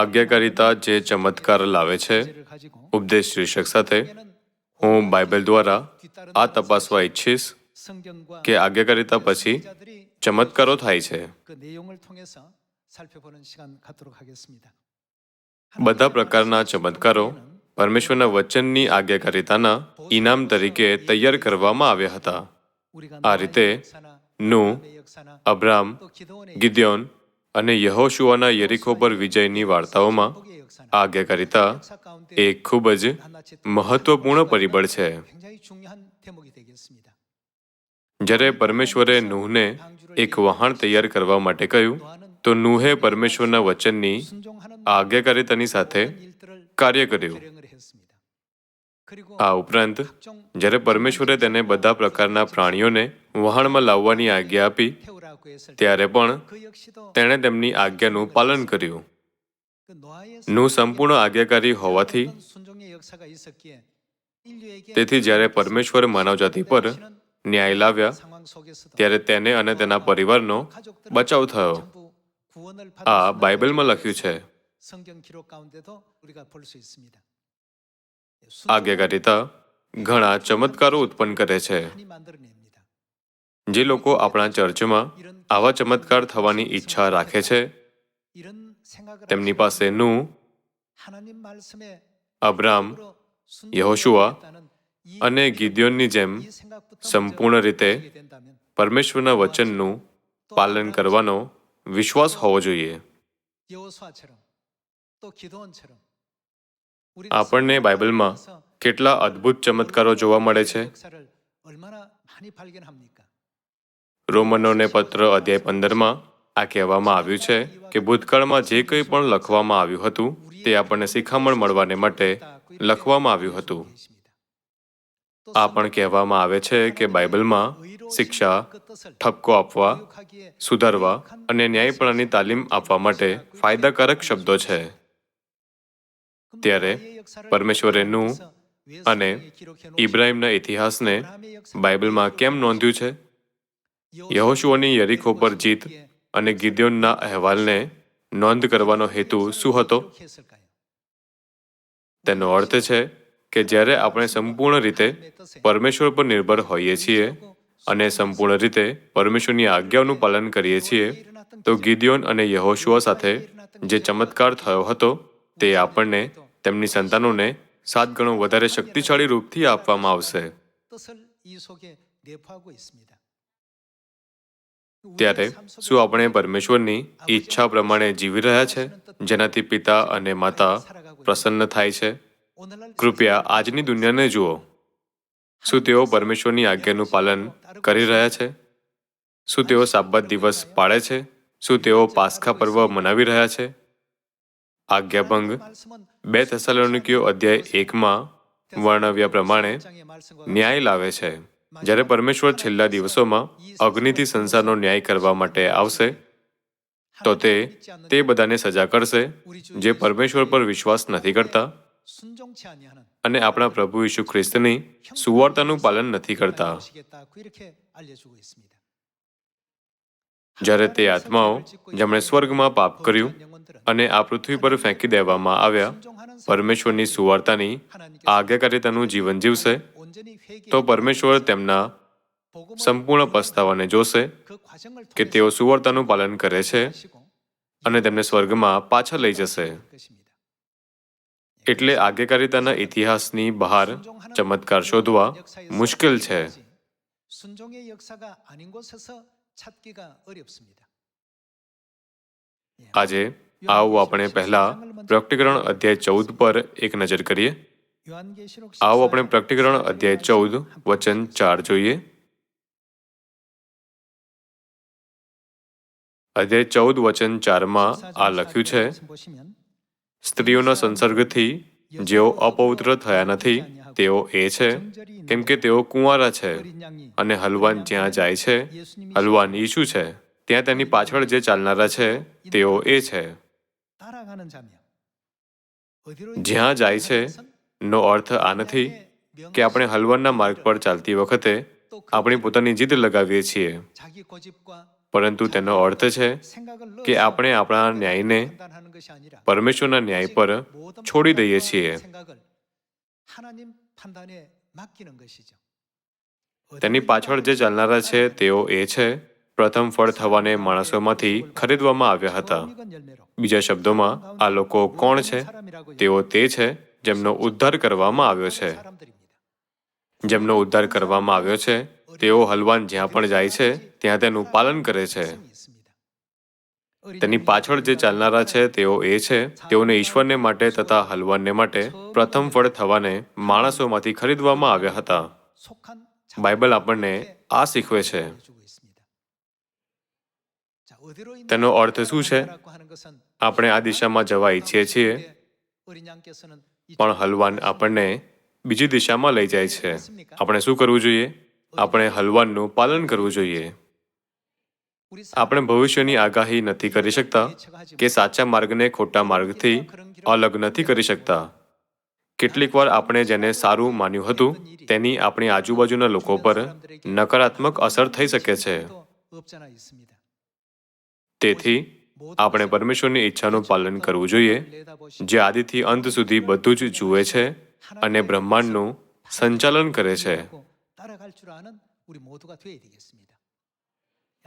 આજ્ઞાકારિતા જે ચમત્કાર લાવે છે, ઉપદેશ શીર્ષક સાથે હું બાઇબલ દ્વારા આ તપાસવા ઈચ્છીશ કે આજ્ઞાકારિતા પછી ચમત્કારો થાય છે. બધા પ્રકારના ચમત્કારો પરમેશ્વરના વચનની આજ્ઞાકારિતાના ઇનામ તરીકે તૈયાર કરવામાં આવ્યા હતા. આ રીતે નું અબ્રામ, ગિદ્યોન અને યહોશુઆના યરીખો પર વિજયની વાર્તાઓમાં આજ્ઞાકારિતા એક ખૂબ જ મહત્વપૂર્ણ પરિબળ છે. જ્યારે પરમેશ્વરે નુહને એક વહાણ તૈયાર કરવા માટે કહ્યું, તો નુહે પરમેશ્વરના વચનની આજ્ઞાકારિતાની સાથે કાર્ય કર્યું. આ ઉપરાંત, જ્યારે પરમેશ્વરે તેને બધા પ્રકારના પ્રાણીઓને વહાણમાં લાવવાની આજ્ઞા આપી ત્યારે પણ તેણે તેમની આજ્ઞાનું પાલન કર્યું. નું સંપૂર્ણ આજ્ઞાકારી હોવાથી તેથી જ્યારે પરમેશ્વર માનવજાતિ પર ન્યાય લાવ્યા, ત્યારે તેને અને તેના પરિવારનો બચાવ થયો. આ બાઇબલમાં લખ્યું છે. આજ્ઞાકારિતા ઘણા ચમત્કારો ઉત્પન્ન કરે છે. જે લોકો આપણા ચર્ચમાં આવા ચમત્કાર થવાની ઈચ્છા રાખે છે, તેમની પાસેનું અબ્રામ, યહોશુઆ અને ગિદ્યોનની જેમ સંપૂર્ણ રીતે પરમેશ્વરના વચનનું પાલન કરવાનો વિશ્વાસ હોવો જોઈએ. આપણને બાઇબલમાં કેટલા અદ્ભુત ચમત્કારો જોવા મળે છે? રોમનોને પત્ર અધ્યાય પંદરમાં આ કહેવામાં આવ્યું છે કે ભૂતકાળમાં જે કંઈ પણ લખવામાં આવ્યું હતું, તે આપણને શિખામણ મળવાને માટે લખવામાં આવ્યું હતું. આ પણ કહેવામાં આવે છે કે બાઇબલમાં શિક્ષા, ઠપકો આપવા, સુધારવા અને ન્યાયપણાની તાલીમ આપવા માટે ફાયદાકારક શબ્દો છે. ત્યારે પરમેશ્વરે નું અને ઇબ્રાહિમના ઇતિહાસને બાઇબલમાં કેમ નોંધ્યું છે? યહોશુઆની યરીખો પર જીત અને ગિદ્યોનના અહેવાલને નોંધ કરવાનો હેતુ શું હતો? તેનો અર્થ છે કે જ્યારે આપણે સંપૂર્ણ રીતે પરમેશ્વર પર નિર્ભર હોઈએ છીએ અને સંપૂર્ણ રીતે પરમેશ્વરની આજ્ઞાઓનું પાલન કરીએ છીએ, તો ગિદ્યોન અને યહોશુઆ સાથે જે ચમત્કાર થયો હતો તે આપણને તેમની સંતાનોને સાત ગણો વધારે શક્તિશાળી રૂપથી આપવામાં આવશે. ત્યારે શું આપણે પરમેશ્વરની ઈચ્છા પ્રમાણે જીવી રહ્યા છે? જેનાથી પિતા અને માતા પ્રસન્ન થાય છે? કૃપયા આજની દુનિયાને જુઓ. શું તેઓ પરમેશ્વરની આજ્ઞાનું પાલન કરી રહ્યા છે? શું તેઓ સાબત દિવસ પાળે છે? શું તેઓ પાસખા પર્વ મનાવી રહ્યા છે? આજ્ઞાભંગ બે થસાલોનિકીઓ અધ્યાય એકમાં વર્ણવ્યા પ્રમાણે ન્યાય લાવે છે. જ્યારે પરમેશ્વર છેલ્લા દિવસોમાં અગ્નિથી સંસારનો ન્યાય કરવા માટે આવશે, તો તે તે બધાને સજા કરશે, જે પરમેશ્વર પર વિશ્વાસ નથી કરતા. અને આપણા પ્રભુ ઈસુ ખ્રિસ્તની સુવાર્તાનું પાલન નથી કરતા. જ્યારે તે આત્માઓ જેમણે સ્વર્ગમાં પાપ કર્યું અને આ પૃથ્વી પર ફેંકી દેવામાં આવ્યા, પરમેશ્વરની સુવાર્તાની આજ્ઞાકારિતાનું જીવન જીવશે તો પરમેશ્વર તેમના સંપૂર્ણ પસ્તાવાને જોશે કે તેઓ સુવર્તાનું પાલન કરે છે અને તેમને સ્વર્ગમાં પાછા લઈ જશે. એટલે આગેકારિતાના ઇતિહાસની બહાર ચમત્કાર શોધવા મુશ્કેલ છે. આજે આવું આપણે પહેલા પ્રકટીકરણ અધ્યાય ચૌદ પર એક નજર કરીએ. આવો આપણે પ્રકટીકરણ અધ્યાય ચૌદ વચન ચાર જોઈએ. અધ્યાય ચૌદ વચન ચારમાં આ લખ્યું છે સ્ત્રીઓના સંસર્ગથી જેઓ અપવિત્ર થયા નથી તેઓ એ છે કેમ કે તેઓ કુંવારા છે અને હલવાન જ્યાં જાય છે હલવાન ઈશુ છે ત્યાં તેની પાછળ જે ચાલનારા છે તેઓ એ છે. જ્યાં જાય છે નો અર્થ આ નથી કે આપણે હલવનના માર્ગ પર ચાલતી વખતે આપણી પોતાની જીદ લગાવીએ છીએ. પરંતુ તેનો અર્થ છે કે આપણે આપણા ન્યાયને પરમેશ્વરના ન્યાય પર છોડી દઈએ છીએ. તેની પાછળ જે ચાલનારા છે તેઓ એ છે, પ્રથમ ફળ થવાને માણસોમાંથી ખરીદવામાં આવ્યા હતા. બીજા શબ્દોમાં, આ લોકો કોણ છે? તેઓ તે છે જેમનો ઉદ્ધાર કરવામાં આવ્યો છે. જેમનો ઉદ્ધાર કરવામાં આવ્યો છે, તેઓ હલવાન જ્યાં પણ જાય છે, ત્યાં તેનું પાલન કરે છે. તેની પાછળ જે ચાલનારા છે, તેઓ એ છે, તેઓને ઈશ્વરને માટે તથા હલવાનને માટે પ્રથમ ફળ થવાને માણસોમાંથી ખરીદવામાં આવ્યા હતા. બાઇબલ આપણને આ શીખવે છે. તેનો અર્થ શું છે? આપણે આ દિશામાં જવા ઈચ્છીએ છીએ. પણ હલવાન આપણને બીજી દિશામાં લઈ જાય છે. આપણે શું કરવું જોઈએ? આપણે હલવાનનું પાલન કરવું જોઈએ. આપણે ભવિષ્યની આગાહી નથી કરી શકતા કે સાચા માર્ગને ખોટા માર્ગથી અલગ નથી કરી શકતા. કેટલીક વાર આપણે જેને સારું માન્યું હતું, તેની આપણી આજુબાજુના લોકો પર નકારાત્મક અસર થઈ શકે છે. તેથી આપણે પરમેશ્વરની ઈચ્છાનું પાલન કરવું જોઈએ જે આદિથી અંત સુધી બધું જ જુએ છે અને બ્રહ્માંડનું સંચાલન કરે છે.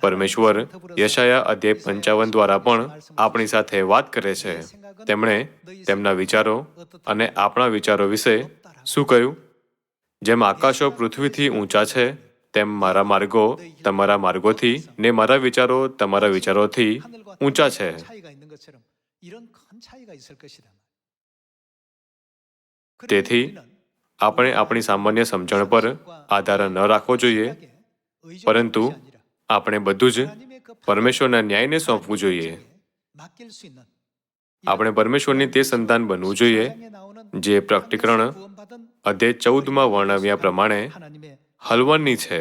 પરમેશ્વર યશાયા અધ્યાય પંચાવન દ્વારા પણ આપણી સાથે વાત કરે છે. તેમણે તેમના વિચારો અને આપણા વિચારો વિશે શું કહ્યું? જેમ આકાશો પૃથ્વીથી ઊંચા છે તેમ મારા માર્ગો તમારા માર્ગોથી ને મારા વિચારો તમારા વિચારોથી ઊંચા છે. તેથી આપણે આપણી સામાન્ય સમજણ પર આધાર ન રાખવો જોઈએ, પરંતુ આપણે બધું જ પરમેશ્વરના ન્યાયને સોંપવું જોઈએ. આપણે પરમેશ્વરની તે સંતાન બનવું જોઈએ, જે પ્રકટીકરણ અધ્યાય ચૌદમાં વર્ણવ્યા પ્રમાણે હલવાનની છે.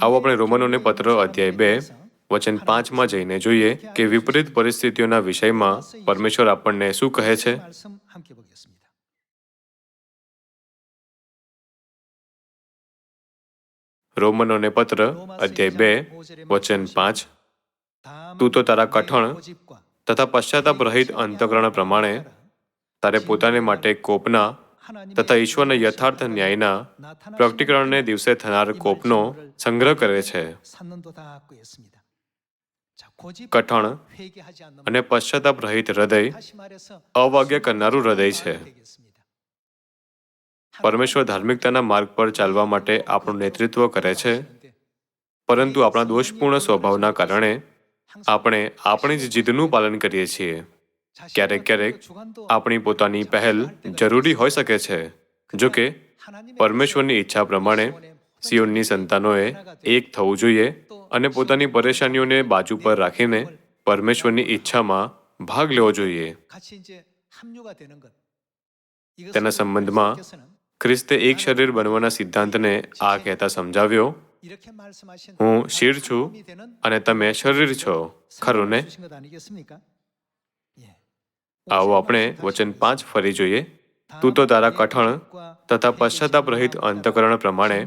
આવો આપણે રોમનોને પત્ર અધ્યાય બે, વચન પાંચમાં જઈને જોઈએ કે વિપરીત પરિસ્થિતિઓના વિષયમાં પરમેશ્વર આપણને શું કહે છે? રોમનોને પત્ર અધ્યાય બે, વચન પાંચ. તું તો તારા કઠણ તથા પશ્ચાતાપ રહિત અંતકરણ પ્રમાણે તારે પોતાને માટે કોપના તથા ઈશ્વરના યથાર્થ ન્યાયના પ્રકટીકરણને દિવસે થનાર કોપનો સંગ્રહ કરે છે. કઠણ અને પશ્ચાતાપ રહિત હૃદય અવાગ્ય કરનારું હૃદય છે. પરમેશ્વર ધાર્મિકતાના માર્ગ પર ચાલવા માટે આપણું નેતૃત્વ કરે છે. પરંતુ આપણા દોષપૂર્ણ સ્વભાવના કારણે આપણે આપણી જ જીદનું પાલન કરીએ છીએ. ક્યારેક ક્યારેક આપણી પોતાની પહેલ જરૂરી હોઈ શકે છે. જો કે, પરમેશ્વરની ઈચ્છા પ્રમાણે સિયોનની સંતાનોએ એક થવું જોઈએ અને પોતાની પરેશાનીઓને બાજુ પર રાખીને પરમેશ્વરની ઈચ્છામાં ભાગ લેવો જોઈએ. તેના સંબંધમાં ખ્રિસ્તે એક શરીર બનવાના સિદ્ધાંતને આ કહેતા સમજાવ્યો, હું શિર છું અને તમે શરીર છો. ખરું ને? આવો આપણે વચન પાંચ ફરી જોઈએ. તું તો તારા કઠણ તથા પશ્ચાતાપ રહિત અંતકરણ પ્રમાણે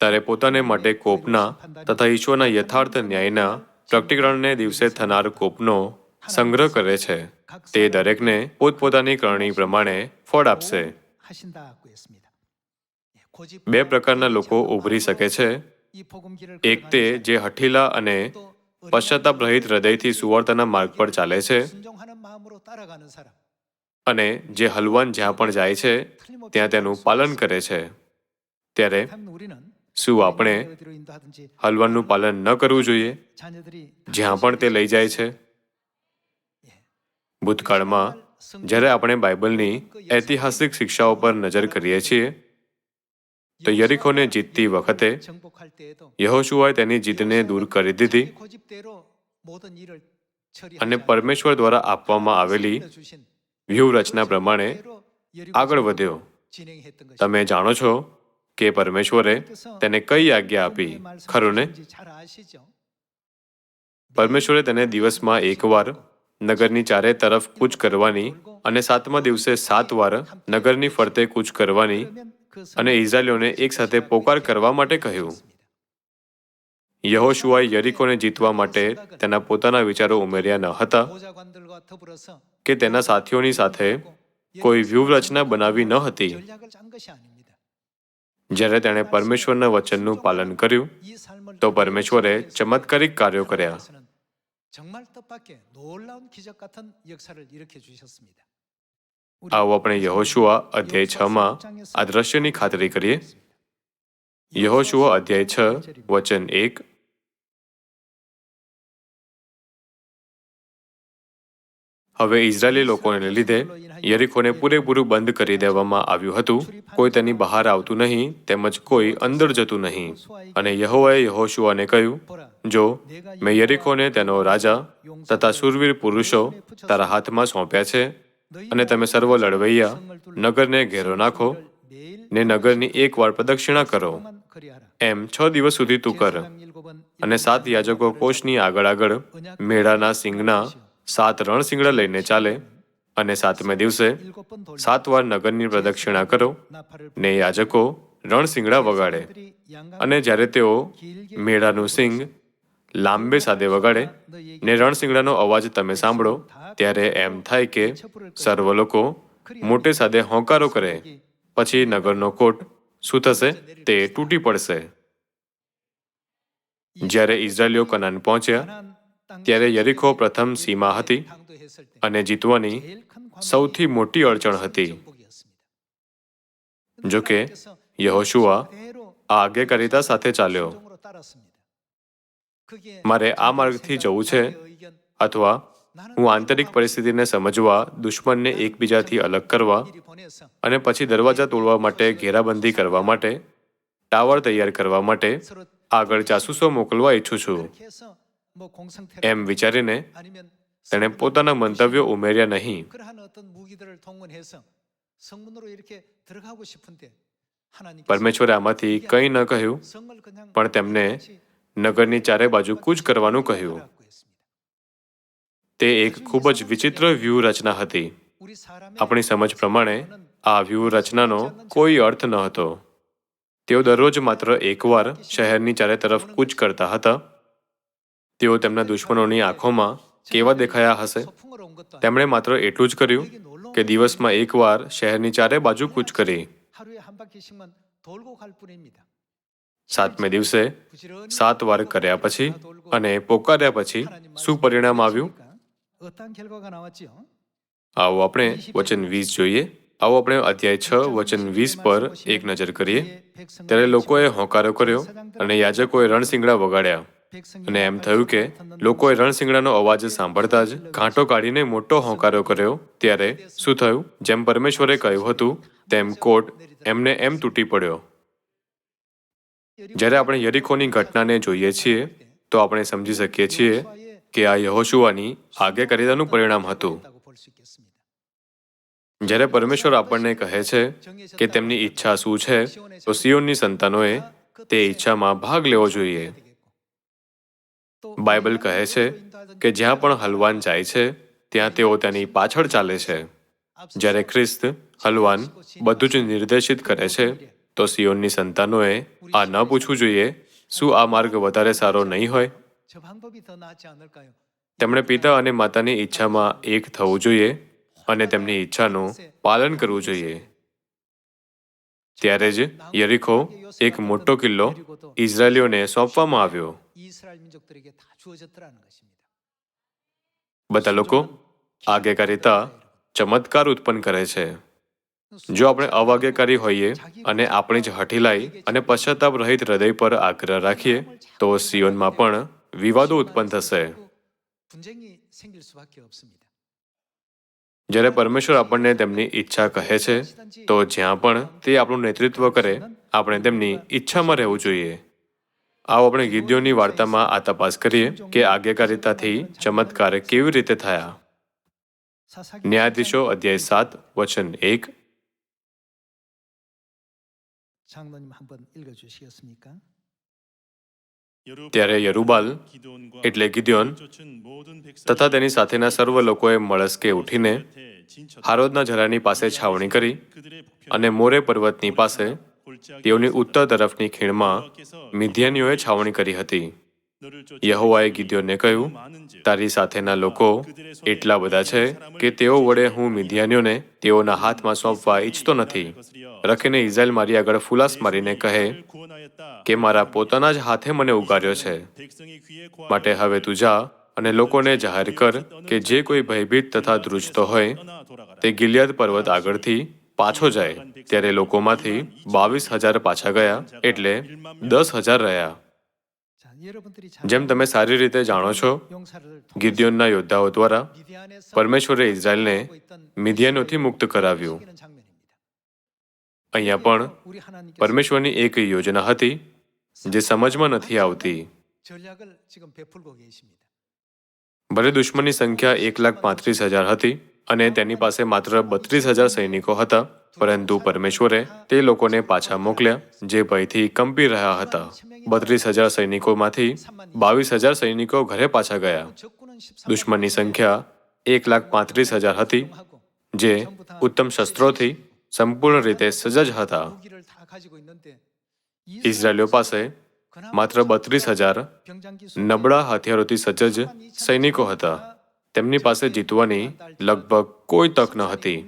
તારે પોતાને માટે કોપના તથા ઈશ્વરના યથાર્થ ન્યાયના પ્રકટીકરણને દિવસે થનાર કોપનો સંગ્રહ કરે છે. તે દરેકને પોતપોતાની કરણી પ્રમાણે ફળ આપશે. બે પ્રકારના લોકો ઉભરી શકે છે. એક તે જે હઠીલા અને પશ્ચાતાપ રહિત હૃદયથી સુવર્તના માર્ગ પર ચાલે છે અને જે હલવાન જ્યાં પણ જાય છે ત્યાં તેનું પાલન કરે છે. ત્યારે શું આપણે હલવાનનું પાલન ન કરવું જોઈએ? જ્યાં પણ તે લઈ જાય છે? ભૂતકાળમાં જ્યારે આપણે બાઇબલની ઐતિહાસિક શિક્ષાઓ પર નજર કરીએ છીએ તો યરીખોને જીતતી વખતે યહોશુઆએ તેની જીતને દૂર કરી દીધી અને પરમેશ્વર દ્વારા આપવામાં આવેલી વ્યૂહરચના પ્રમાણે આગળ વધ્યો. તમે જાણો છો કે પરમેશ્વરે તેને કઈ આજ્ઞા આપી? ખરું ને પરમેશ્વરે તેને દિવસમાં એકવાર નગરની ચારે તરફ કૂચ કરવાની અને સાતમા દિવસે સાત વાર નગરની ફરતે કૂચ કરવાની અને ઇઝરાયલીઓને એકસાથે પોકાર કરવા માટે કહ્યું. યહોશુઆએ યરીકોને જીતવા માટે તેના પોતાના વિચારો ઉમેર્યા ન હતા કે તેના સાથીઓની સાથે કોઈ વ્યૂહરચના બનાવી ન હતી. જ્યારે તેણે પરમેશ્વરના વચનનું પાલન કર્યું, તો પરમેશ્વરે ચમત્કારિક કાર્યો કર્યા. આવો આપણે યહોશુઆ અધ્યાય છ માં આ દ્રશ્યની ખાતરી કરીએ. યહોશુઆ અધ્યાય છ, વચન એક. હવે ઇઝરાયેલી લોકોને લીધે યરીખોને પૂરેપૂરું બંધ કરી દેવામાં આવ્યું હતું. કોઈ તેની બહાર આવતું નહીં, તેમજ કોઈ અંદર જતું નહીં. અને યહોવાએ યહોશુઆને કહ્યું, જો, મેં યરીખોને તેનો રાજા તથા સુરવીર પુરુષો તારા હાથમાં સોંપ્યા છે અને તમે સર્વ લડવૈયા, નગરને ઘેરો નાખો ને નગરની એક વાર પ્રદક્ષિણા કરો. એમ છ દિવસ સુધી તું કર. અને સાત યાજકો કોષની આગળ આગળ, મેળાના સિંગના સાત રણસિંગડા લઈને ચાલે. અને સાતમે દિવસે સાત વાર નગરની પ્રદક્ષિણા કરો ને યાજકો રણસિંગડા વગાડે. અને જ્યારે તેઓ મેળાનું સિંગ લાંબે સાથે વગાડે ને રણસિંગડાનો અવાજ તમે સાંભળો ત્યારે એમ થાય કે સર્વ લોકો મોટે સાથે હોંકારો કરે. પછી નગરનો કોટ શું થશે? તે તૂટી પડશે. જ્યારે ઇઝરાયલીઓ કનાન પહોંચ્યા, ત્યારે યરીખો પ્રથમ સીમા હતી અને જીતવાની સૌથી મોટી અડચણ હતી. જોકે, યહોશુઆ આ આજ્ઞાકારિતા સાથે ચાલ્યો. મારે આ માર્ગથી જવું છે, અથવા હું આંતરિક પરિસ્થિતિને સમજવા, દુશ્મનને એકબીજાથી અલગ કરવા અને પછી દરવાજા તોડવા માટે, ઘેરાબંધી કરવા માટે, ટાવર તૈયાર કરવા માટે આગળ જાસૂસો મોકલવા ઈચ્છું છું. એમ વિચારીને તેણે પોતાના મંતવ્યો ઉમેર્યા નહીં. પરમેશ્વરે આમાંથી કંઈ ન કહ્યું, પણ તેમને નગરની ચારે બાજુ કૂચ કરવાનું કહ્યું. તે એક ખૂબ જ વિચિત્ર વ્યૂહરચના હતી. આપણી સમજ પ્રમાણે, આ વ્યૂહરચનાનો કોઈ અર્થ ન હતો. તેઓ દરરોજ માત્ર એકવાર શહેરની ચારે તરફ કૂચ કરતા હતા. તેઓ તેમના દુશ્મનોની આંખોમાં કેવા દેખાયા હશે? તેમણે માત્ર એટલું જ કર્યું કે દિવસમાં એકવાર શહેરની ચારે બાજુ કૂચ કરી. સાતમે દિવસે સાત વાર કર્યા પછી અને પોકાર્યા પછી શું પરિણામ આવ્યું? આવો આપણે વચન વીસ જોઈએ આવો આપણે અધ્યાય છ વચન વીસ પર એક નજર કરીએ ત્યારે લોકોએ હોંકારો કર્યો અને યાજકોએ રણસિંગડા વગાડ્યા અને એમ થયું કે લોકોએ રણસિંગડાનો અવાજ સાંભળતા જ ઘાંટો કાઢીને મોટો હોંકારો કર્યો ત્યારે શું થયું જેમ પરમેશ્વરે કહ્યું હતું તેમ કોટ એમને એમ તૂટી પડ્યો જ્યારે આપણે યરીખોની ઘટનાને જોઈએ છીએ તો આપણે સમજી શકીએ છીએ કે આ યહોશુઆની આજ્ઞાકારિતાનું પરિણામ હતું. જ્યારે પરમેશ્વર આપણને કહે છે કે તેમની ઈચ્છા શું છે, તો સિયોનની સંતાનોએ તે ઈચ્છામાં ભાગ લેવો જોઈએ. બાઇબલ કહે છે કે જ્યાં પણ હલવાન જાય છે, ત્યાં તેઓ તેની પાછળ ચાલે છે. જ્યારે ખ્રિસ્ત હલવાન બધું જ નિર્દેશિત કરે છે, તો સિયોનની સંતાનોએ આ ન પૂછવું જોઈએ, શું આ માર્ગ વધારે સારો નહીં હોય? તેમણે પિતા અને માતાની ઈચ્છામાં એક થવું જોઈએ અને તેમની ઈચ્છાનું પાલન કરવું જોઈએ. ત્યારે જ યરીખો એક મોટો કિલ્લો ઇઝરાયલીઓને સોંપવામાં આવ્યો. બધા લોકો આગેકારીતા ચમત્કાર ઉત્પન્ન કરે છે. જો આપણે અવાગ્યકારી હોઈએ અને આપણી જ હઠીલાઈ અને પશ્ચાતાપ રહિત હૃદય પર આગ્રહ રાખીએ તો સિયોનમાં પણ વિવાદો ઉત્પન્ન થશે જ્યારે પરમેશ્વર આપણને તેમની ઈચ્છા કહે છે તો જ્યાં પણ તે આપણું નેતૃત્વ કરે આપણે તેમની ઈચ્છામાં રહેવું જોઈએ આવો આપણે ગીદ્યોની વાર્તામાં આ તપાસ કરીએ કે આજ્ઞાકારિતાથી ચમત્કાર કેવી રીતે થયા ન્યાયાધીશો અધ્યાય સાત વચન એક ત્યારે યરુબાલ એટલે ગિદ્યોન તથા તેની સાથેના સર્વ લોકોએ મળસ્કે ઉઠીને હારોદના જરાની પાસે છાવણી કરી અને મોરે પર્વતની પાસે તેઓની ઉત્તર તરફની ખીણમાં મિધ્યાનીઓએ છાવણી કરી હતી. યહોવાએ ગિદ્યોને કહ્યું તારી સાથેના લોકો એટલા બધા છે કે તેઓ વડે હું મિધિયાનીઓને તેઓના હાથમાં સોંપવા ઈચ્છતો નથી. રખીને ઇઝરાયલ મારી આગળ ફુલાસ મારીને કહે કે મારા પોતાના જ હાથે મને ઉગાર્યો છે. માટે હવે તું જા અને લોકોને જાહેર કર કે જે કોઈ ભયભીત તથા ધ્રુજતો હોય તે ગિલિયાદ પર્વત આગળથી પાછો જાય. ત્યારે લોકોમાંથી બાવીસ હજાર પાછા ગયા એટલે દસ હજાર રહ્યા. જેમ તમે સારી રીતે જાણો છો ગિદ્યોનના યોદ્ધાઓ દ્વારા પરમેશ્વરે ઇઝરાયલને મિધિયાનોથી મુક્ત કરાવ્યું. અહીંયા પણ પરમેશ્વરની એક યોજના હતી જે સમજમાં નથી આવતી. ભલે દુશ્મનની સંખ્યા એક લાખ પાંત્રીસ હજાર હતી અને તેની પાસે માત્ર બત્રીસ હજાર સૈનિકો હતા પરંતુ પરમેશ્વરે તે લોકોને પાછા મોકલ્યા, જે ભયથી કંપી રહ્યા હતા. બત્રીસ હજાર સૈનિકોમાંથી બાવીસ હજાર સૈનિકો ઘરે પાછા ગયા. દુશ્મનની સંખ્યા એક લાખ પાંત્રીસ હજાર હતી, જે ઉત્તમ શસ્ત્રોથી સંપૂર્ણ રીતે સજજ હતા. ઇઝરાયલીઓ પાસે માત્ર બત્રીસ હજાર નબળા હથિયારોથી સજજ સૈનિકો હતા. તેમની પાસે જીતવાની લગભગ કોઈ તક ન હતી.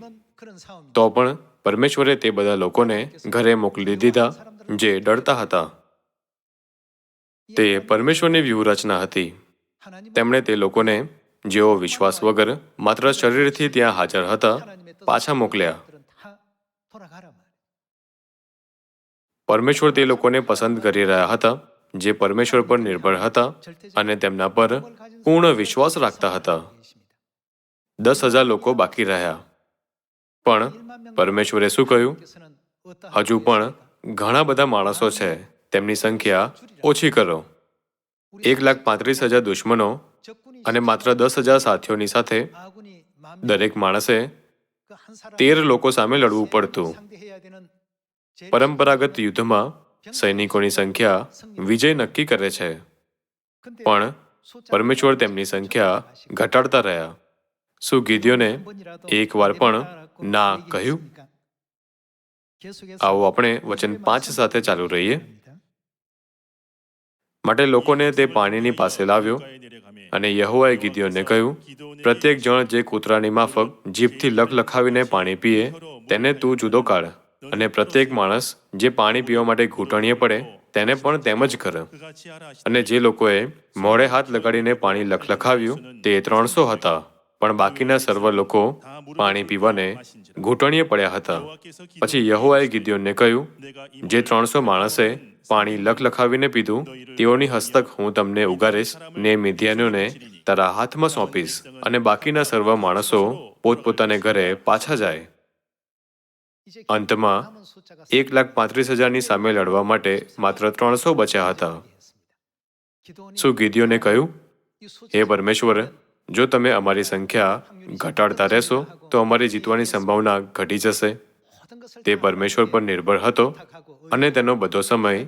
તો પણ પરમેશ્વરે તે બધા લોકોને ઘરે મોકલી દીધા જે ડરતા હતા. તે પરમેશ્વરની વ્યૂહરચના હતી. તેમણે તે લોકોને જેઓ વિશ્વાસ વગર માત્ર શરીરથી ત્યાં હાજર હતા, પાછા મોકલ્યા. પરમેશ્વર તે લોકોને પસંદ કરી રહ્યા હતા, જે પરમેશ્વર પર નિર્ભર હતા અને તેમના પર પૂર્ણ વિશ્વાસ રાખતા હતા. દસ હજાર લોકો બાકી રહ્યા. પણ પરમેશ્વરે શું કહ્યું? હજુ પણ ઘણા બધા માણસો છે, તેમની સંખ્યા ઓછી કરો. એક લાખ પાંત્રીસ હજાર દુશ્મનો અને માત્ર દસ હજાર સાથીઓની સાથે દરેક માણસે તેર લોકો સામે લડવું પડતું. પરંપરાગત યુદ્ધમાં સૈનિકોની સંખ્યા વિજય નક્કી કરે છે. પણ પરમેશ્વર તેમની સંખ્યા ઘટાડતા રહ્યા. શું ગીધ્યોને એકવાર પણ ના કહ્યું આવો આપણે વચન પાંચ સાથે ચાલુ રહીએ માટે લોકોને તે પાણીની પાસે લાવ્યો અને યહોવાએ ગિદિયોનને કહ્યું પ્રત્યેક જણ જે કૂતરાની માફક જીભથી લખ લખાવીને પાણી પીએ તેને તું જુદો કાઢ અને પ્રત્યેક માણસ જે પાણી પીવા માટે ઘૂંટણીએ પડે તેને પણ તેમ જ કર અને જે લોકોએ મોડે હાથ લગાડીને પાણી લખ લખાવ્યું તે ત્રણસો હતા પણ બાકીના સર્વ લોકો પાણી પીવાને ઘૂંટણીએ પડ્યા હતા. પછી યહોવાએ ગિદ્યોનને કહ્યું, જે ત્રણસો માણસે પાણી લખલખાવીને પીધું, તેઓની હસ્તક હું તમને ઉગારીશ ને મિધિયાનોને તારા હાથમાં સોંપીશ અને બાકીના સર્વ માણસો પોતપોતાને ઘરે પાછા જાય. અંતમાં, એક લાખ પાંત્રીસ હજારની સામે લડવા માટે માત્ર ત્રણસો બચ્યા હતા. શું ગીધીઓને કહ્યું, હે પરમેશ્વર જો તમે અમારી સંખ્યા ઘટાડતા રહેશો, તો અમારી જીતવાની સંભાવના ઘટી જશે. તે પરમેશ્વર પર નિર્ભર હતો અને તેનો બધો સમય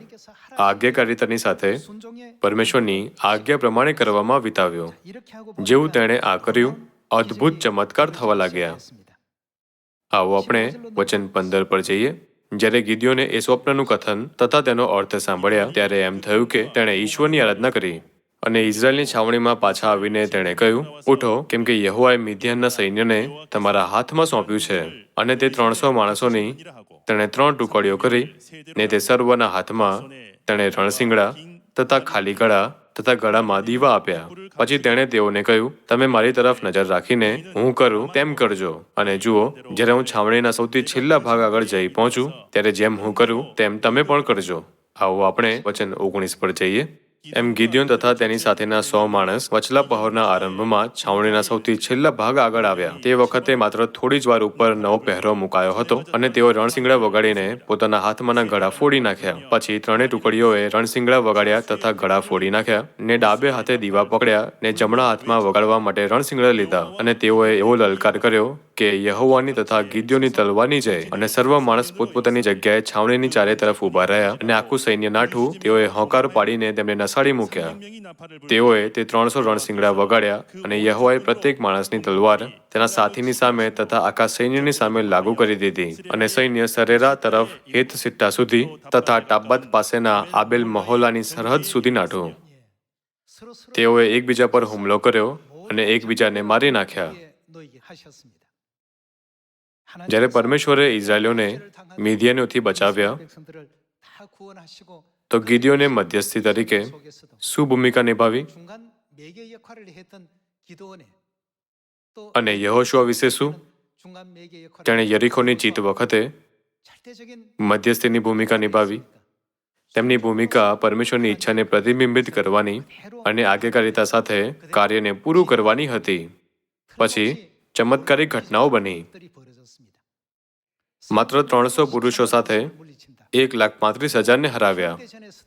આજ્ઞાકારિતાની સાથે પરમેશ્વરની આજ્ઞા પ્રમાણે કરવામાં વિતાવ્યો, જેવું તેણે આ કર્યું અદ્ભુત ચમત્કાર થવા લાગ્યા. આવો આપણે વચન પંદર પર જઈએ. જ્યારે ગીદીઓને એ સ્વપ્નનું કથન તથા તેનો અર્થ સાંભળ્યા, ત્યારે એમ થયું કે તેણે ઈશ્વરની આરાધના કરી. અને ઇઝરાયલની છાવણીમાં પાછા આવીને તેણે કહ્યું, ઉઠો, કેમ કે યહોવાએ મિદ્યાનના સૈન્યને તમારા હાથમાં સોંપ્યું છે. અને તે ત્રણસો માણસોની તેણે ત્રણ ટુકડીઓ કરી ને તે સર્વના હાથમાં તેણે રણસિંગડા તથા ખાલી ગળા તથા ગળામાં દીવા આપ્યા. પછી તેણે તેઓને કહ્યું, તમે મારી તરફ નજર રાખીને હું કરું તેમ કરજો. અને જુઓ, જ્યારે હું છાવણીના સૌથી છેલ્લા ભાગ આગળ જઈ પહોંચું, ત્યારે જેમ હું કરું તેમ તમે પણ કરજો. આવો આપણે વચન ઓગણીસ પર જઈએ. એમ ગિદ્યોન તથા તેની સાથેના સો માણસ વચલા પહોરના આરંભમાં છાવણીના સૌથી છેલ્લા ભાગ આગળ આવ્યા. તે વખતે માત્ર થોડી જ વાર ઉપર નવો પહેરો મુકાયો હતો અને તેઓ રણસિંગડા વગાડીને પોતાના હાથમાંના ગળા ફોડી નાખ્યા. પછી ત્રણેય ટુકડીઓએ રણસિંગડા વગાડ્યા તથા ગળા ફોડી નાખ્યા ને ડાબે હાથે દીવા પકડ્યા ને જમણા હાથમાં વગાડવા માટે રણસિંગડા લીધા અને તેઓએ એવો લલકાર કર્યો કે યહોવાની તથા ગીદ્યોની તલવાની જય. અને સર્વ માણસ પોતપોતાની જગ્યાએ છાવણીની ચારે તરફ ઊભા રહ્યા અને આખું સૈન્ય નાઠું તેઓએ હોંકાર પાડીને તેમને નસાડી મૂક્યા. તેઓએ તે ત્રણસો રણસિંગડા વગાડ્યા અને યહોવાએ પ્રત્યેક માણસની તલવાર તેના સાથીની સામે તથા આખા સૈન્યની સામે લાગુ કરી દીધી અને સૈન્ય સરેરા તરફ હેત સિટ્ટા સુધી તથા ટાબ્બત પાસેના આબેલ મહોલાની સરહદ સુધી નાઠું. તેઓએ એકબીજા પર હુમલો કર્યો અને એકબીજાને મારી નાખ્યા. જ્યારે પરમેશ્વરે ઇઝરાયલીઓને મીધિયાનીઓથી બચાવ્યા તો ગીદીઓને મધ્યસ્થી તરીકે શું ભૂમિકા નિભાવી અને યહોશુઆ વિશે શું તેણે યરીખોની જીત વખતે મધ્યસ્થીની ભૂમિકા નિભાવી. તેમની ભૂમિકા પરમેશ્વરની ઈચ્છાને પ્રતિબિંબિત કરવાની અને આગેકારિતા સાથે કાર્યને પૂરું કરવાની હતી. પછી ચમત્કારી ઘટનાઓ બની. માત્ર ત્રણસો પુરુષો સાથે એક લાખ પાંત્રીસ હજારને હરાવ્યા.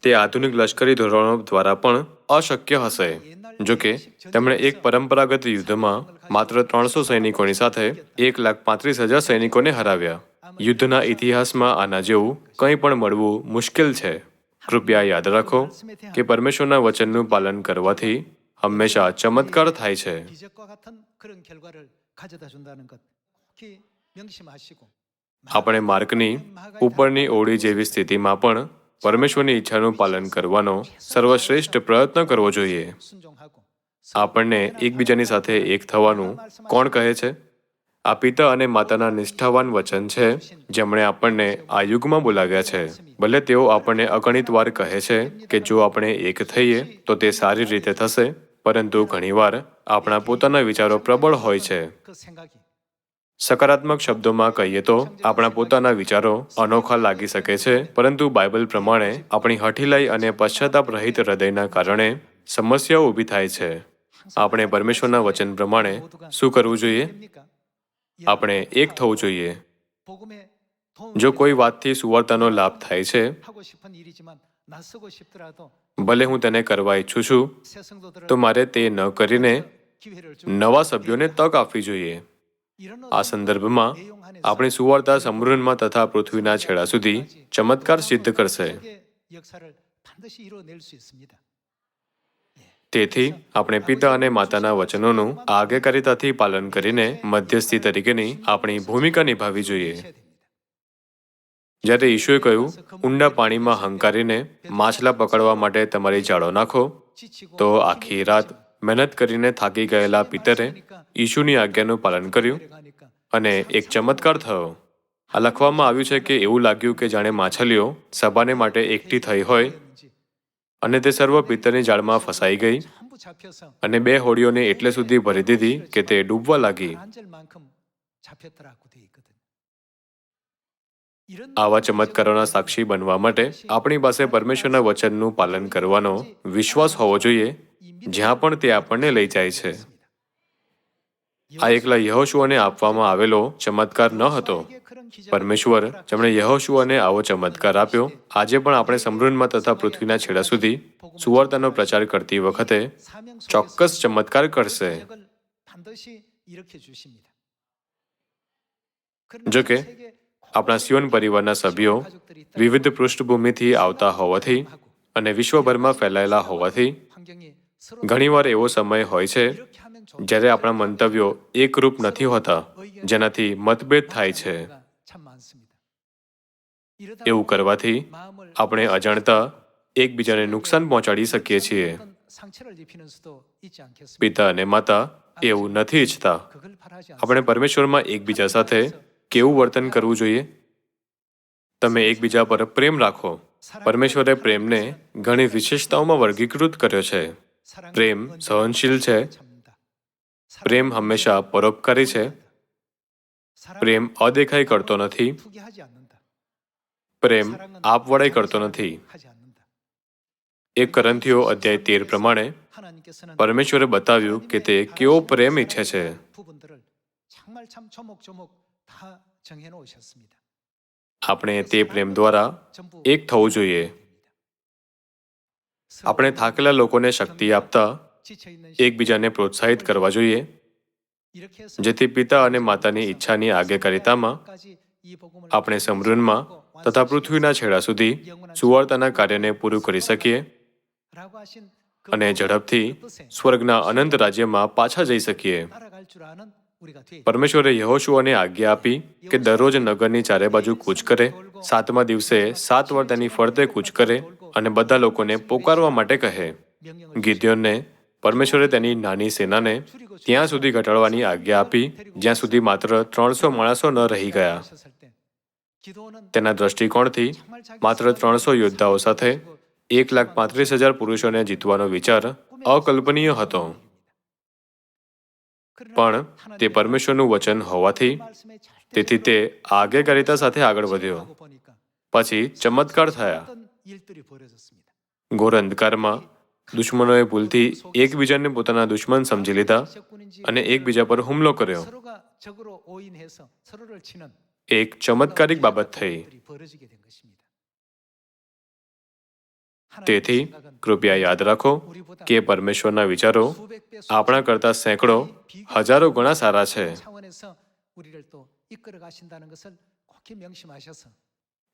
તે આધુનિક લશ્કરી ધોરણો દ્વારા પણ અશક્ય હશે. જોકે, તેમણે એક પરંપરાગત યુદ્ધમાં માત્ર ત્રણસો સૈનિકોની સાથે એક લાખ પાંત્રીસ હજાર સૈનિકોને હરાવ્યા. યુદ્ધના ઇતિહાસમાં આના જેવું કંઈ પણ મળવું મુશ્કેલ છે. કૃપયા યાદ રાખો કે પરમેશ્વરના વચનનું પાલન કરવાથી હંમેશા ચમત્કાર થાય છે. આપણે માર્કની ઉપરની ઓળી જેવી સ્થિતિમાં પણ પરમેશ્વરની ઈચ્છાનું પાલન કરવાનો સર્વશ્રેષ્ઠ પ્રયત્ન કરવો જોઈએ. આપણને એકબીજાની સાથે એક થવાનું કોણ કહે છે? આ પિતા અને માતાના નિષ્ઠાવાન વચન છે, જેમણે આપણને આ યુગમાં બોલાવ્યા છે. ભલે તેઓ આપણને અગણિત વાર કહે છે કે જો આપણે એક થઈએ, તો તે સારી રીતે થશે, પરંતુ ઘણીવાર આપણા પોતાના વિચારો પ્રબળ હોય છે. સકારાત્મક શબ્દોમાં કહીએ તો, આપણા પોતાના વિચારો અનોખા લાગી શકે છે, પરંતુ બાઇબલ પ્રમાણે આપણી હઠીલાઈ અને પશ્ચાતાપ રહિત હૃદયના કારણે સમસ્યાઓ ઊભી થાય છે. આપણે પરમેશ્વરના વચન પ્રમાણે શું કરવું જોઈએ? આપણે એક થવું જોઈએ. જો કોઈ વાતથી સુવર્તાનો લાભ થાય છે, ભલે હું તેને કરવા ઈચ્છું છું, તો મારે તે ન કરીને નવા સભ્યોને તક આપવી જોઈએ. આ સંદર્ભમાં આપણી સુવાર્તા સમૃદ્ધમાં તથા પૃથ્વીના છેડા સુધી ચમત્કાર સિદ્ધ કરશે. તેથી આપણે પિતા અને માતાના વચનોનું આગેકારીતાથી પાલન કરીને મધ્યસ્થી તરીકેની આપણી ભૂમિકા નિભાવી જોઈએ. જ્યારે ઈશુએ કહ્યું, ઊંડા પાણીમાં હંકારીને માછલા પકડવા માટે તમારી જાળો નાખો, તો આખી રાત મહેનત કરીને થાકી ગયેલા પીતરે ઈશુની આજ્ઞાનું પાલન કર્યું અને એક ચમત્કાર થયો. આ લખવામાં આવ્યું છે કે એવું લાગ્યું કે જાણે માછલીઓ સભાને માટે એકઠી થઈ હોય અને તે સર્વ પિત્તરની જાળમાં ફસાઈ ગઈ અને બે હોડીઓને એટલે સુધી ભરી દીધી કે તે ડૂબવા લાગી. આવા ચમત્કારોના સાક્ષી બનવા માટે આપણી પાસે પરમેશ્વરના વચનનું પાલન કરવાનો વિશ્વાસ હોવો જોઈએ જ્યાં પણ તે આપણને લઈ જાય છે. આ એકલા યહોશુઆને આપવામાં આવેલો ચમત્કાર ન હતો. પરમેશ્વર જેમણે યહોશુઆને આવો ચમત્કાર આપ્યો, આજે પણ આપણે સમૃદ્ધમાં તથા પૃથ્વીના છેડા સુધી સુવર્તાનો પ્રચાર કરતી વખતે ચોક્કસ ચમત્કાર કરશે. જોકે, આપણા સિયોન પરિવારના સભ્યો વિવિધ પૃષ્ઠભૂમિથી આવતા હોવાથી અને વિશ્વભરમાં ફેલાયેલા હોવાથી ઘણીવાર એવો સમય હોય છે જ્યારે આપણા મંતવ્યો એકરૂપ નથી હોતા જેનાથી મતભેદ થાય છે. એવું કરવાથી આપણે અજાણતા એકબીજાને નુકસાન પહોંચાડી શકીએ છીએ. પિતા અને માતા એવું નથી ઈચ્છતા. આપણે પરમેશ્વરમાં એકબીજા સાથે કેવું વર્તન કરવું જોઈએ? તમે એકબીજા પર પ્રેમ રાખો. પરમેશ્વરે પ્રેમને ઘણી વિશેષતાઓમાં વર્ગીકૃત કર્યો છે. प्रेम सहनशील है प्रेम हमेशा परोपकारी है प्रेम अदेखाई करते नहीं प्रेम आपवड़ाई करते नहीं एक करंथियो अध्याय तेर प्रमाण परमेश्वरे बताव्य के ते केव प्रेम इच्छे छे अपने ते प्रेम द्वारा एक थव जोईए આપણે થાકેલા લોકોને શક્તિ આપતા એકબીજાને પ્રોત્સાહિત કરવા જોઈએ. જેથી પિતા અને માતાની ઈચ્છાની આગેકારિતામાં આપણે સમૃદ્ધમાં તથા પૃથ્વીના છેડા સુધી સુવર્તાના કાર્યને પૂરું કરી શકીએ અને ઝડપથી સ્વર્ગના અનંત રાજ્યમાં પાછા જઈ શકીએ. પરમેશ્વરે યહોશુઓને આજ્ઞા આપી કે દરરોજ નગરની ચારે બાજુ કૂચ કરે, સાતમા દિવસે સાત વાર તેની ફરતે કૂચ કરે અને બધા લોકોને પોકારવા માટે કહે. ગીધ્યોનને પરમેશ્વરે તેની નાની સેનાને ત્યાં સુધી ઘટાડવાની આજ્ઞા આપી, જ્યાં સુધી માત્ર ત્રણસો માણસો ન રહી ગયા. તેના દ્રષ્ટિકોણથી માત્ર ત્રણસો યોદ્ધાઓ સાથે એક લાખ પાંત્રીસ હજાર પુરુષોને જીતવાનો વિચાર અકલ્પનીય હતો. પણ તે પરમેશ્વરનું વચન હોવાથી તેથી તે આગેકારિતા સાથે આગળ વધ્યો. પછી ચમત્કાર થયા. ગોરંદ કારમાં દુશ્મનોએ ભૂલથી એકબીજાને પોતાના દુશ્મન સમજી લીધા અને એકબીજા પર હુમલો કર્યો એક ચમત્કારિક બાબત થઈ તેથી કૃપયા યાદ રાખો કે પરમેશ્વરના વિચારો આપણા કરતા સેંકડો હજારો ગણા સારા છે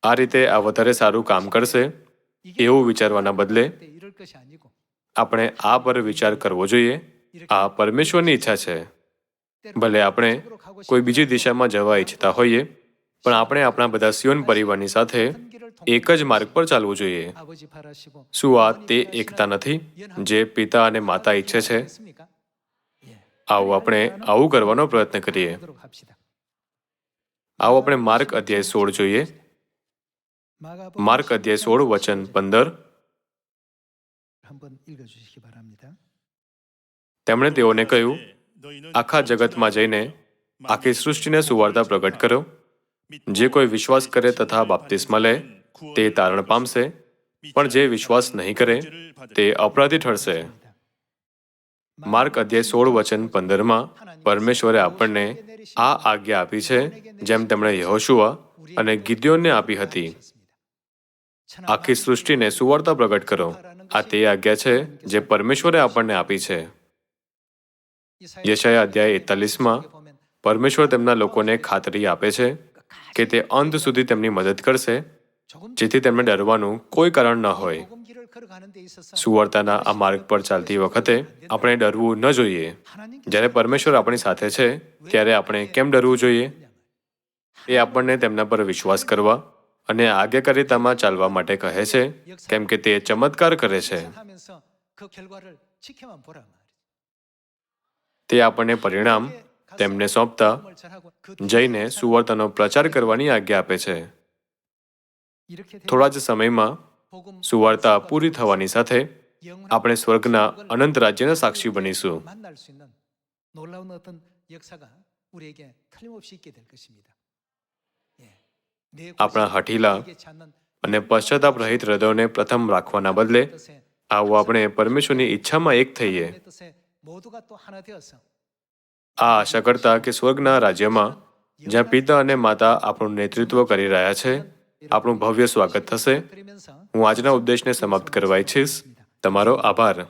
આ રીતે આ વધારે સારું કામ કરશે એવું વિચારવાના બદલે આપણે આ પર વિચાર કરવો જોઈએ. આ પરમેશ્વરની ઈચ્છા છે. ભલે આપણે કોઈ બીજી દિશામાં જવા ઈચ્છતા હોઈએ, પણ આપણે આપણા બધા સિયોન પરિવારની સાથે એક જ માર્ગ પર ચાલવું જોઈએ. શું આ તે એકતા નથી, જે પિતા અને માતા ઈચ્છે છે? આવું આપણે આવું કરવાનો પ્રયત્ન કરીએ. આવો આપણે માર્ગ અધ્યાય સોળ જોઈએ. માર્ક અધ્યાય સોળ વચન પંદર તેમણે તેઓને કહ્યું આખા જગતમાં જઈને આખી સૃષ્ટિને સુવાર્તા પ્રગટ કરો જે કોઈ વિશ્વાસ કરે તથા બાપ્તિસ્મા લે તે તારણ પામશે પણ જે વિશ્વાસ નહીં કરે તે અપરાધી ઠરશે માર્ક અધ્યાય સોળ વચન પંદરમાં પરમેશ્વરે આપણને આ આજ્ઞા આપી છે જેમ તેમણે યહોશુઆ અને ગિદ્યોને આપી હતી. આખી સૃષ્ટિને સુવર્તા પ્રગટ કરો. આ તે આજ્ઞા છે જે પરમેશ્વરે આપણને આપી છે. યશાયા અધ્યાય એકતાલીસમાં, પરમેશ્વર તેમના લોકોને ખાતરી આપે છે કે તે અંત સુધી તેમની મદદ કરશે, જેથી તેમને ડરવાનું કોઈ કારણ ન હોય. સુવર્તાના આ માર્ગ પર ચાલતી વખતે આપણે ડરવું ન જોઈએ. જ્યારે પરમેશ્વર આપણી સાથે છે, ત્યારે આપણે કેમ ડરવું જોઈએ? એ આપણને તેમના પર વિશ્વાસ કરવા અને આજ્ઞાકારિતામાં ચાલવા માટે કહે છે, કેમ કે તે ચમત્કાર કરે છે. તે આપણને પરિણામ તેમને સોંપતા, જઈને સુવર્તનો પ્રચાર કરવાની આજ્ઞા આપે છે. થોડા જ સમયમાં સુવાર્તા પૂરી થવાની સાથે આપણે સ્વર્ગના અનંત રાજ્યના સાક્ષી બનીશું. આપણા હઠીલા અને પશ્ચાતાપ રહિત હૃદયને પ્રથમ રાખવાના બદલે આવું આપણે પરમેશ્વરની ઈચ્છામાં એક થઈએ. આ આશા કરતા કે સ્વર્ગના રાજ્યમાં, જ્યાં પિતા અને માતા આપણું નેતૃત્વ કરી રહ્યા છે, આપણું ભવ્ય સ્વાગત થશે. હું આજના ઉપદેશને સમાપ્ત કરવા ઈચ્છીશ. તમારો આભાર.